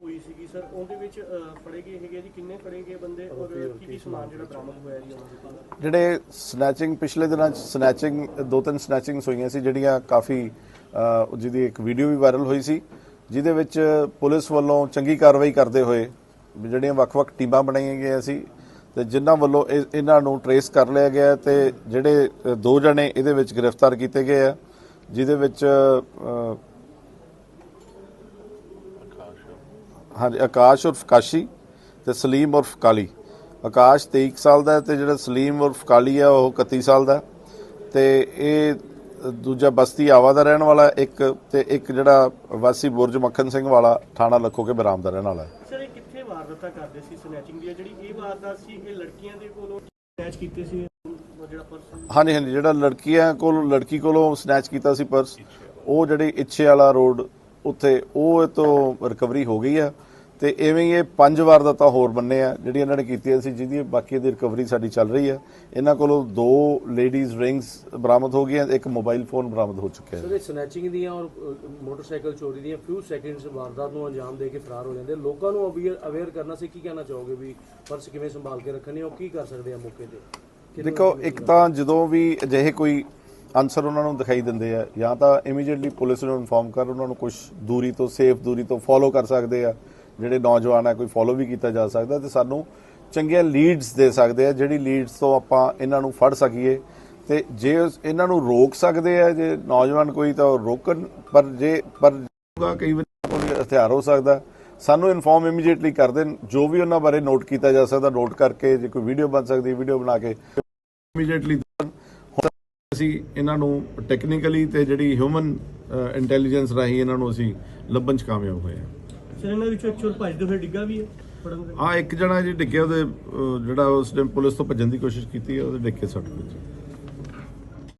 ਹੋਈ ਸੀਗੀ ਸਰ ਉਹਦੇ ਵਿੱਚ ਅਹ, ਫੜੇ ਗਏ ਹੈਗੇ ਜੀ? ਕਿੰਨੇ ਫੜੇ ਗਏ ਬੰਦੇ? ਔਰ ਕੀ ਕੀ ਸਮਾਨ ਜਿਹੜਾ ਬਰਾਮਦ ਹੋਇਆ ਜੀ ਉਹਨਾਂ ਦੇ ਕੋਲ? ਜਿਹੜੇ ਸਨੈਚਿੰਗ ਪਿਛਲੇ ਦਿਨਾਂ ਚ ਸਨੈਚਿੰਗ ਦੋ ਤਿੰਨ ਸਨੈਚਿੰਗਸ ਹੋਈਆਂ ਸੀ ਜਿਹੜੀਆਂ ਕਾਫੀ ਜਿਹਦੀ ਇੱਕ ਵੀਡੀਓ ਵੀ ਵਾਇਰਲ ਹੋਈ ਸੀ ਜਿਹਦੇ ਵਿੱਚ ਪੁਲਿਸ ਵੱਲੋਂ ਚੰਗੀ ਕਾਰਵਾਈ ਕਰਦੇ ਹੋਏ ਜਿਹੜੀਆਂ ਵੱਖ-ਵੱਖ ਟੀਮਾਂ ਬਣਾਈਆਂ ਗਈਆਂ ਸੀ ਤੇ ਜਿਨ੍ਹਾਂ ਵੱਲੋਂ ਇਹ- ਇਹਨਾਂ ਨੂੰ ਟਰੇਸ ਕਰ ਲਿਆ ਗਿਆ ਤੇ ਜਿਹੜੇ ਦੋ ਜਣੇ ਇਹਦੇ ਵਿੱਚ ਗ੍ਰਿਫਤਾਰ ਕੀਤੇ ਗਏ ਆ, ਜਿਹਦੇ ਵਿੱਚ ਹਾਂਜੀ, ਆਕਾਸ਼ ਉਰਫ ਕਾਸ਼ੀ ਤੇ ਸਲੀਮ ਉਰਫ ਕਾਲੀ। ਆਕਾਸ਼ 23 ਕੁ ਸਾਲ ਦਾ ਹੈ ਤੇ ਜਿਹੜਾ ਸਲੀਮ ਉਰਫ ਕਾਲੀ ਹੈ ਉਹ 31 ਸਾਲ ਦਾ ਹੈ। ਤੇ ਇਹ ਦੂਜਾ ਬਸਤੀ ਆਵਾ ਦਾ ਰਹਿਣ ਵਾਲਾ ਇੱਕ ਤੇ ਇੱਕ ਜਿਹੜਾ ਵਾਸੀ ਬੁਰਜ ਮੱਖਣ ਸਿੰਘ ਵਾਲਾ ਥਾਣਾ ਲੱਖੋ ਕੇ ਬਰਾਮ ਦਾ ਰਹਿਣ ਵਾਲਾ ਹੈ। ਕਿੱਥੇ ਵਾਰਦਾਤਾਂ ਕਰਦੇ ਸੀ ਸਨੈਚਿੰਗ ਦੀ ਜਿਹੜੀ ਇਹ ਵਾਰਦਾਤ ਸੀ, ਇਹ ਲੜਕੀਆਂ ਦੇ ਕੋਲੋਂ ਸਨੈਚ ਕੀਤੇ ਸੀ? ਜਿਹੜਾ ਪਰਸਨ ਹਾਂਜੀ ਹਾਂਜੀ, ਜਿਹੜਾ ਲੜਕੀਆਂ ਕੋਲ, ਲੜਕੀ ਕੋਲੋਂ ਸਨੈਚ ਕੀਤਾ ਸੀ ਪਰਸ ਉਹ ਜਿਹੜੀ ਇੱਛੇ ਵਾਲਾ ਰੋਡ ਉੱਥੇ, ਉਹ ਤੋਂ ਰਿਕਵਰੀ ਹੋ ਗਈ ਆ। ਤੇ ਐਵੇਂ ਹੀ ਇਹ ਪੰਜ ਵਾਰ ਦਾ ਤਾਂ ਹੋਰ ਬੰਨੇ ਆ ਜਿਹੜੀ ਇਹਨਾਂ ਨੇ ਕੀਤੀਆਂ ਸੀ ਜਿਹਦੀ ਬਾਕੀ ਦੀ ਰਿਕਵਰੀ ਸਾਡੀ ਚੱਲ ਰਹੀ ਆ। ਇਹਨਾਂ ਕੋਲੋਂ ਦੋ ਲੇਡੀਜ਼ ਰਿੰਗਸ ਬਰਾਮਦ ਹੋ ਗਈਆਂ ਇੱਕ ਮੋਬਾਈਲ ਫੋਨ ਬਰਾਮਦ ਹੋ ਚੁੱਕਿਆ ਹੈ। ਸਰ ਇਹ ਸਨੈਚਿੰਗ ਦੀਆਂ ਔਰ ਮੋਟਰਸਾਈਕਲ ਚੋਰੀ ਦੀਆਂ ਫਿਊ ਸੈਕਿੰਡਸ ਵਾਰਦਾਤ ਨੂੰ ਅੰਜਾਮ ਦੇ ਕੇ ਫਰਾਰ ਹੋ ਜਾਂਦੇ। ਲੋਕਾਂ ਨੂੰ ਅਵੇਅਰ ਕਰਨਾ ਸੀ ਕੀ ਕਹਿਣਾ ਚਾਹੋਗੇ ਵੀ ਪਰਸ ਕਿਵੇਂ ਸੰਭਾਲ ਕੇ ਰੱਖਣੇ ਉਹ ਕੀ ਕਰ ਸਕਦੇ ਆ ਮੌਕੇ ਤੇ? ਦੇਖੋ ਇੱਕ ਤਾਂ ਜਦੋਂ ਵੀ ਅਜਿਹੇ ਕੋਈ ਆਨਸਰ ਉਹਨਾਂ ਨੂੰ ਦਿਖਾਈ ਦਿੰਦੇ ਆ ਜਾਂ ਤਾਂ ਇਮੀਡੀਏਟਲੀ ਪੁਲਿਸ ਨੂੰ ਇਨਫੋਰਮ ਕਰ ਉਹਨਾਂ ਨੂੰ ਕੁਝ ਦੂਰੀ ਤੋਂ ਸੇਫ ਦੂਰੀ ਤੋਂ ਫੋਲੋ ਕਰ ਸਕਦੇ ਆ। ਜਿਹੜੇ ਨੌਜਵਾਨ ਆ, ਕੋਈ ਫੋਲੋ ਵੀ ਕੀਤਾ ਜਾ ਸਕਦਾ ਤੇ ਸਾਨੂੰ ਚੰਗੀਆਂ ਲੀਡਸ ਦੇ ਸਕਦੇ ਆ, ਜਿਹੜੀ ਲੀਡਸ ਤੋਂ ਆਪਾਂ ਇਹਨਾਂ ਨੂੰ ਫੜ ਸਕੀਏ। ਤੇ ਜੇ ਇਹਨਾਂ ਨੂੰ ਰੋਕ ਸਕਦੇ ਆ, ਜੇ ਨੌਜਵਾਨ ਕੋਈ ਤਾਂ ਉਹ ਰੋਕਣ, ਪਰ ਜੇ, ਪਰ ਹੋਊਗਾ, ਕਈ ਵਾਰ ਹਥਿਆਰ ਹੋ ਸਕਦਾ। ਸਾਨੂੰ ਇਨਫੋਰਮ ਇਮੀਡੀਏਟਲੀ ਕਰ ਦੇਣ, ਜੋ ਵੀ ਉਹਨਾਂ ਬਾਰੇ ਨੋਟ ਕੀਤਾ ਜਾ ਸਕਦਾ ਨੋਟ ਕਰਕੇ ਜੇ ਕੋਈ ਵੀਡੀਓ ਬਣ ਸਕਦੀ ਵੀਡੀਓ ਬਣਾ ਕੇ ਇਮੀਡੀਏਟਲੀ ਅਸੀਂ ਇਹਨਾਂ ਨੂੰ ਟੈਕਨੀਕਲੀ ਤੇ ਜਿਹੜੀ ਹਿਊਮਨ ਇੰਟੈਲੀਜੈਂਸ ਰਾਹੀਂ ਇਹਨਾਂ ਨੂੰ ਅਸੀਂ ਲੱਭਣ ਚ ਕਾਮਯਾਬ ਹੋਏ ਹਾਂ ਸਰ ਇਹਨਾਂ ਵਿੱਚੋਂ ਐਕਚੁਅਲ ਭੱਜਦੇ ਹੋਏ ਡਿੱਗਾ ਵੀ ਹੈ ਫੜਨ ਦੇ ਆ ਇੱਕ ਜਣਾ ਜੀ ਡਿੱਗਿਆ ਉਹਦੇ ਅਹ, ਜਿਹੜਾ ਉਸ ਟਾਈਮ ਪੁਲਿਸ ਤੋਂ ਭੱਜਣ ਦੀ ਕੋਸ਼ਿਸ਼ ਕੀਤੀ ਹੈ ਉਹਦੇ ਡਿੱਗ ਸੱਟ ਵੱਜੀ